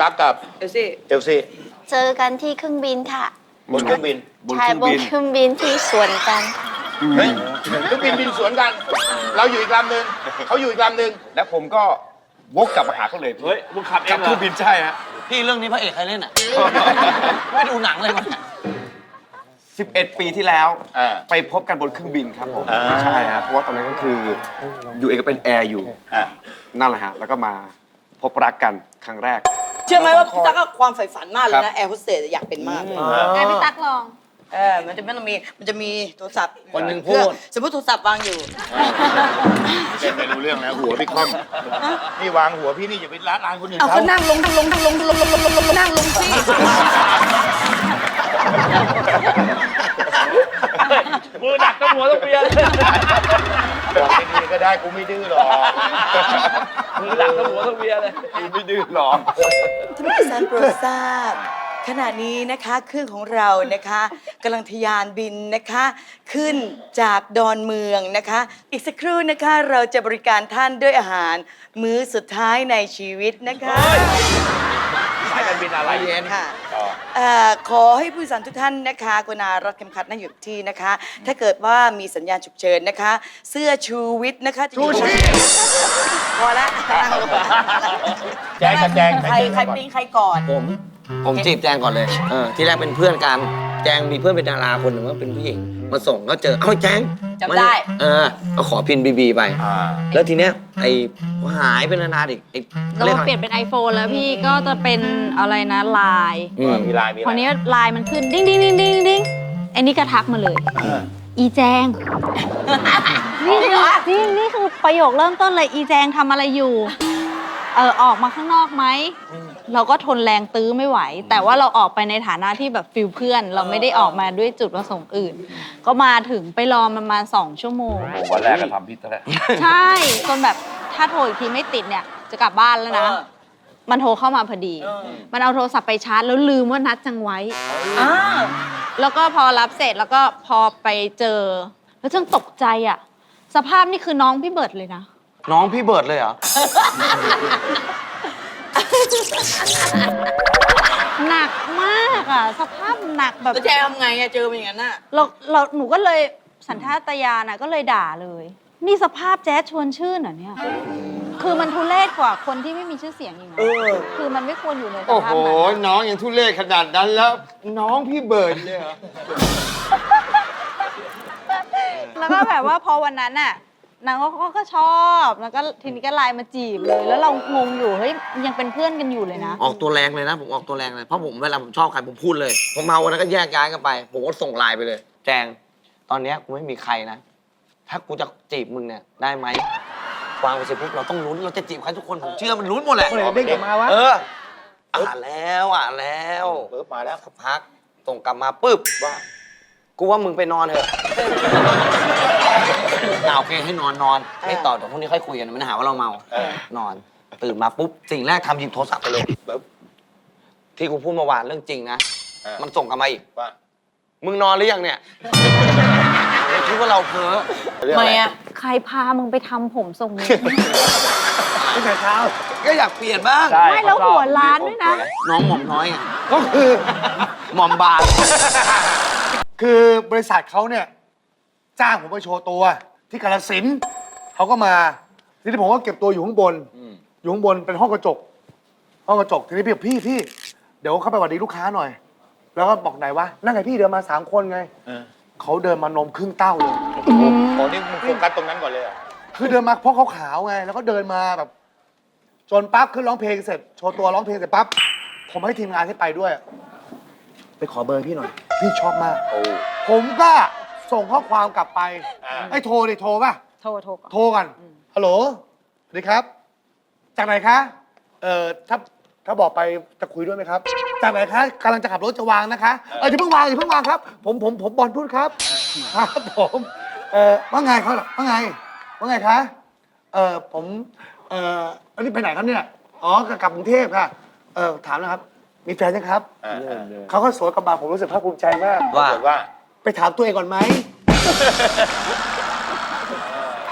ตักกับเอลซี่เอลซี่เจอกันที่เครื่องบินค่ะบนเครื่องบินบนใช่เครื่องบนบินเครื่องบินที่สวนกันค่ะเฮ้ยเครื่องบินบินสวนกัน เราอยู่อีกลำหนึ่งเขาอยู่อีกลำหนึ่งแล้วผมก็วกกลับมาหาเขาเลยเฮ้ยมึงขับเอกับงเคเหรรื่อองบินใช่ฮะพี่เรื่องนี้พระเอกใครเล่นอะ ไม่ดูหนังเลยมันย11 ปีที่แล้ว อ่า ไปพบกันบนเครื่องบินครับผมอ่า ใช่ฮะเพราะว่าตอนนั้นก็คืออยู่เองก็เป็นแอร์อยู่ อะนั่นแหละฮะ แล้วก็มาพบรักกันครั้งแรก เชื่อไหมว่าพี่ตั๊กก็ความใฝ่ฝันมากเลยครันะบแอร์โฮสเตสอยากเป็นมากเลยไอพี่ตักลอง เออมันจะไม่ต้องมีมันจะมีโทรศัพท์คนหนึ่งพูด สมมติโทรศัพท์วางอยู่เล่นไม่รู้เรื่องแล้วหัวพี่คอมนี่วางหัวพี่นี่อย่าไปละลานคนอื่นเอาเขาก็นั่งลงนั่งลงนั่งลงนั่งลงลงลงลงลงนั่งลงสิมือหนักก็หัวต้องเบียร์ บอกไม่ดีก็ได้กูไม่ดื้อหรอกมือหนักก็หัวต้องเบียร์เลยไม่ดื้อหรอกท่านผู้ชมโปรดทราบขณะนี้นะคะเครื่องของเรานะคะกำลังทะยานบินนะคะ ขึ้นจากดอนเมืองนะคะ อีกสักครู่นะคะเราจะบริการท่านด้วยอาหาร มื้อสุดท้ายในชีวิตนะคะสาย การบินอะไร เย็น ค่ะเอ่อขอให้ผู้โดยสารทุกท่านนะคะกรุณารัดเข็มขัดนั่งอยู่กับที่นะคะ ถ้าเกิดว่ามีสัญญาณฉุกเฉินนะคะ เสื้อชูวิทย์นะคะชูชีพอละนั่งลงก่อนแจ้งกับแจ้งใครใครปิ๊งใครก่อน ผมผมจีบแจงก่อนเลย เออ ที่แรกเป็นเพื่อนกัน แจงมีเพื่อนเป็นดาราคนหนึ่งว่าเป็นผู้หญิง มาส่งก็เจอเอ้าแจงจำได้เออก็ขอพินบีบีไป อ่า แล้วทีเนี้ยไอ้หายไปนานๆอีกไอ้ก็รียมาเปลี่ยนเป็น iPhone แล้วพี่ก็จะเป็นอะไรนะไลน์อืมมีลายมีพอลายนี้ไลน์มันขึ้นดิ้งดิ้งดิ้งดิ้งดิ้งไอ้นี่ก็ทักมาเลย อีแจง นี่คือนี่นี่คือประโยคเริ่มต้นเลยอีแจงทำอะไรอยู่ เออออกมาข้างนอกไหม เราก็ทนแรงตื้อไม่ไหว แต่ว่าเราออกไปในฐานะที่แบบฟิลเพื่อน เราไม่ได้ออกมาด้วยจุดประสงค์อื่น ก็มาถึงไปรอประมาณสองชั่วโมงวันแรกก็ทำพิษแล้วใช่จนแบบถ้าโทรอีกทีไม่ติดเนี่ยจะกลับบ้านแล้วนะเออมันโทรเข้ามาพอดีเออมันเอาโทรศัพท์ไปชาร์จแล้วลืมว่านัดจังไว้ อ้าวแล้วก็พอรับเสร็จแล้วก็พอไปเจอ แล้วจังตกใจอะ สภาพนี่คือน้องพี่เบิร์ดเลยนะ น้องพี่เบิร์ดเลยเหรอ หนักมากอะ สภาพหนักแบบแล้วแจทำไงอะเจอเป็นอย่างนั้นน่ะเราเราหนูก็เลยสัญชาตญาณอะก็เลยด่าเลย นี่สภาพแจ๊สชวนชื่นเหรอเนี่ย คือมันทุเรศกว่าคนที่ไม่มีชื่อเสียงอีกนะเออคือมันไม่ควรอยู่ในสโอ้ภาโห พนั้นน้องยังทุเรศขนาดนั้นแล้ว น้องพี่เบิร์ดเลยเหรอ แล้วก็แบบว่าพอวันนั้นน่ะ นางก็ก็ก็ชอบแล้วก็ทีนี้ก็ไลน์มาจีบเลย แล้วเรางงอยู่เฮ้ยยังเป็นเพื่อนกันอยู่เลยนะ ออกตัวแรงเลยนะ ผมออกตัวแรงเลยเพราะผมเวลาผมชอบใครผมพูดเลย ผมเมาวันนั้นก็แยกย้ายกันไป ผมก็ส่งไลน์ไปเลย แจง ตอนเนี้ยกูไม่มีใครนะ ถ้ากูจะจีบมึงเนี่ยได้ไหมวางไปเสร็จปุ๊บเราต้องลุ้นเราจะจีบใครทุกคนผมเชื่อมันลุ้นหมดแหละเด้งกลับมาวะ เอออ่านแล้วอ่านแล้วปึ๊บมาแล้ว สักพักส่งกลับมาปุ๊บว่ากูว่ามึงไปนอนเถอะ อ่าโอเคให้นอนนอนไม่ตอบเดี๋ยวพรุ่งนี้ค่อยคุยกันมันหาว่าเราเมาเออนอน ตื่นมาปุ๊บสิ่งแรกทำหยิบโทรศัพท์ไปเลยปึ๊บที่กูพูดเมื่อวานเรื่องจริงนะเออมันส่งกลับมาอีกว่ามึงนอนหรือยังเนี่ยคิดว่าเราเพ้อเรื่องทำอะไมไรอะใครพามึงไปทำผมทรงนี้ตั้งแต่เช้าก็อยากเปลี่ยนบ้างใช่ไม่แล้วหัวล้านด้วยนะ น้องหม่อมน้อยไงก็คือหม่อมบานคือบริษัทเขาเนี่ย จ้างผมไปโชว์ตัว ที่กาลสินธุ์เขาก็มา ทีนี้ผมก็เก็บตัวอยู่ข้างบน อยู่ข้างบนเป็นห้องกระจก ห้องกระจก ทีนี้พี่บอกพี่พี่ เดี๋ยวเข้าไปหวัดดีลูกค้าหน่อย แล้วก็บอกไหนวะ นั่งไงพี่เดินมาสามคนไง เออเขาเดินมานมครึ่งเต้าเลย โอ้นี่มึงโฟกัสตรงนั้นก่อนเลยเหรอคือเดินมาเพราะเขาขาวไง แล้วก็เดินมาแบบ จนปั๊บขึ้นร้องเพลงเสร็จ โชว์ตัวร้องเพลงเสร็จปั๊บ ผมให้ทีมงานที่ไปด้วย ไปขอเบอร์พี่หน่อย พี่ชอบมาก โอ้ผมก็ส่งข้อความกลับไปอ่า ไอ้ยโทรดิโทรป่ะ โทรโทรก่อน โทรกันฮัลโหล สวัสดีครับ จากไหนคะ เอ่อ ถ้า ถ้าบอกไปจะคุยด้วยไหมครับ จากไหนคะกำลังจะขับรถจะวางนะคะ เอออย่าเพิ่งวางอย่าเพิ่งวางครับ ผม ผม ผมบอลพูดครับ ครับผม เอ่อ ว่าไงเขาว่าไง ว่าไงคะ เอ่อ ผม เอ่ออันนี้ไปไหนครับเนี่ย อ๋อกลับกรุงเทพค่ะ เอ่อ ถามนะครับ มีแฟนยังครับอ่าอ่าเขาก็สวยกลับมาผมรู้สึกภาคภูมิใจมากว่าบอกว่า ไปถามตัวเองก่อนไหม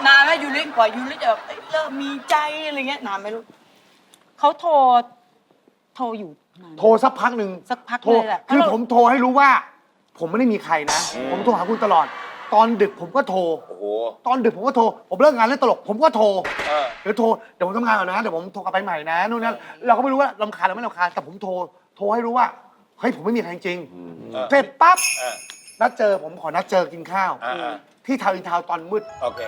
นานไหมยูริกว่ายูริจะแบบเอ้ยเริ่มมีใจอะไรเงี้ยนานไหมลูกเขาโทร โทรอยู่นาน โทรสักพักหนึ่งสักพักโทรเลยแหละคือผมโทรให้รู้ว่า ผมไม่ได้มีใครนะ ผมโทรหาคุณตลอด ตอนดึกผมก็โทร โอ้โห ตอนดึกผมก็โทร ผมเลิกงานเล่นตลก ผมก็โทรเออ เดี๋ยวโทร เดี๋ยวผมทำงานก่อนนะ เดี๋ยวผมโทรกลับไปใหม่นะ นู่นนั่นเราก็ไม่รู้ว่าลำคาญหรือไม่ลำคาญแต่ผมโทร โทรให้รู้ว่า เฮ้ย ผมไม่มีใครจริงเออเสร็จปั๊บ เออ นัดเจอผมขอนัดเจอกินข้าว อ่าอ่าที่ทาวน์อินทาวน์ตอนมืด โอเค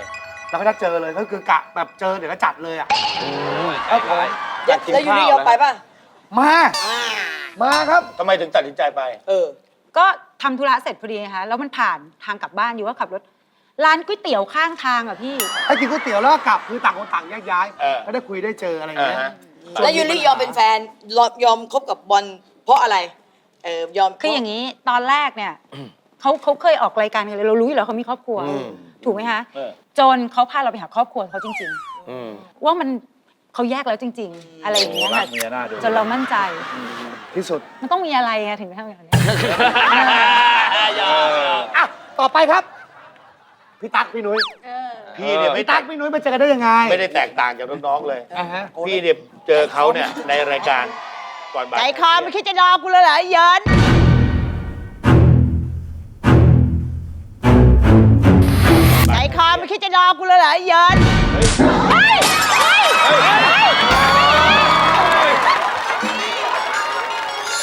แล้วก็นัดเจอเลยก็คือกะแบบเจอเดี๋ยวก็จัดเลยอะ ครับผมแล้วยูริยอมไปป่ะมา มาครับ ทำไมถึงตัดสินใจไป เออ ก็ทำธุระเสร็จพอดีนะคะแล้วมันผ่านทางกลับบ้านอยู่ก็ขับรถ ร้านก๋วยเตี๋ยวข้างทางอะพี่ ให้กินก๋วยเตี๋ยวแล้วก็กลับคือต่างคนต่างแยกย้ายเออ ก็ได้คุยได้เจออะไรอย่างเงี้ยอ่าฮะ แล้วยูริยอมเป็นแฟนยอมยอมคบกับบอลเพราะอะไร เออยอม คืออย่างนี้ตอนแรกเนี่ย เขาเขาเคยออกรายการกันเลยเรารู้อยู่แล้วเขามีครอบครัวถูกไหมคะเออ จนเขาพาเราไปหาครอบครัวเขาจริง อืมๆ ว่ามันเขาแยกแล้วจริง ๆ อะไรอย่างเงี้ยรัค่ะกเมียหน้าดูจนเรามั่นใจ ที่สุดมันต้องมีอะไรไงถึงจะทำอย่างนี้อย่าอะต่อไปครับ พี่ตั๊กพี่นุ้ยพี่เนี่ยไม่พี่ตั๊กพี่นุ้ยมาเจอกันได้ยังไงไม่ได้แตกต่างจากน้องๆเลย อ่าฮะพี่เนี่ยเจอเขาเนี่ยในรายการก่อนบ่ายใจคอไม่คิดจะรอกูเลยเหรอเยิน ใจคอไม่คิดจะรอกูเลยเหรอเยิน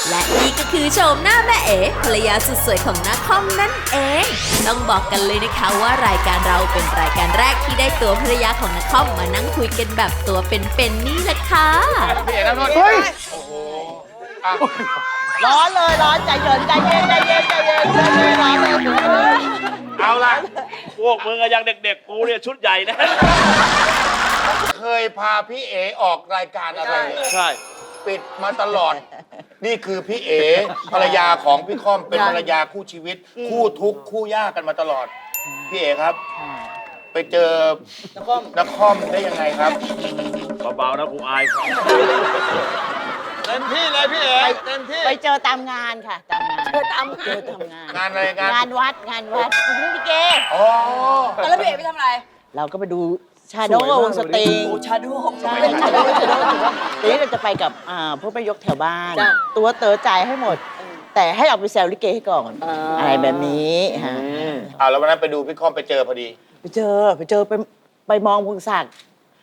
และนี่ก็คือโฉมหน้าแม่เอ๋ภรรยาสุดสวยของนักคอมนั่นเอง ต้องบอกกันเลยนะคะว่ารายการเราเป็นรายการแรกที่ได้ตัวภรรยาของนักคอมมานั่งคุยกันแบบตัวเป็นๆนี่แหละค่ะเฮ้ยร้อนเลยร้อนใจเย็นใจเย็นใจเย็นใจเย็นใจเย็นร้อนเลย เอาล่ะพวกมึงอะยังเด็กๆ กูเนี่ยชุดใหญ่นะ เคยพาพี่เอออกรายการอะไรเลยใช่ ปิดมาตลอด นี่คือพี่เอภรรยาของพี่ค่อมเป็นภรรยาคู่ชีวิต คู่ทุกข์คู่ยากกันมาตลอด พี่เอครับ ไปเจอนักคอมนักคอมได้ยังไงครับ เบาๆนะกูอาย เต็มที่เลยพี่เอ๋เต็มที่ ไปเจอตามงานค่ะตามงานเจอตามเจอตามงาน งานอะไรงาน งานวัดงานวัดเป็นลิเกอ๋อแล้วพี่เอกไปทำอะไรเราก็ไปดูชาโดว์วงสตริงโอ้ชาดูใช่ชาโดว์ชาโดว์ทีนี้เราจะไปกับอ่าพวกแม่ยกแถวบ้านจ้ะตัวเต๋อจ่ายให้หมด แต่ให้ออกไปแซวลิเกให้ก่อนอะไรแบบนี้ฮะอ่าแล้ววันนั้นไปดูพี่ค่อมไปเจอพอดี ไปเจอไปเจอไปไปมองพงศักดิ์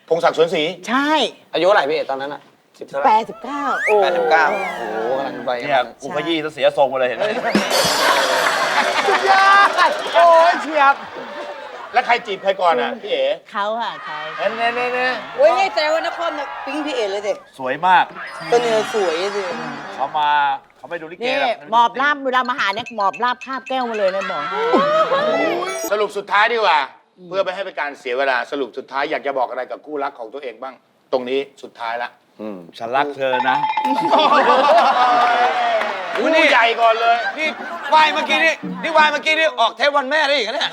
พงศักดิ์สวนศรีใช่อายุเท่าไหร่พี่เอ๋ตอนนั้นอะ สิบเท่าไหแปร่ดสิบเก้าแปดสิบเก้าโอ้โหกำลังไปเนี่ยกูขยี้ซะเสียทรงมาเลยเห็นไหมยาโอ้ยเฉียบ แล้วใครจีบใครก่อนอะพี่เอ๋เขาค่ะเขาเน่เน่เน่เน่โอ้ยนี่แสดงว่านักคอมเนี่ยปิ๊งพี่เอกเลยสิสวยมากตัวเนื้อสวยสิเขามาเขาไปดูลิเกนี่แบบหมอบลาบเวลามาหาเนี่ยหมอบลาบคาบแก้วมาเลยนะบอกให้สรุปสุดท้ายดีกว่า เพื่อไม่ให้เป็นการเสียเวลาสรุปสุดท้ายอยากจะบอกอะไรกับคู่รักของตัวเองบ้าง ตรงนี้สุดท้ายละ ฉันรักเธอนะคู่ใหญ่ก่อนเลย นี่วายเมื่อกี้นี่นี่วายเมื่อกี้นี่ออกเทปวันแม่ได้อีกนะเนี่ย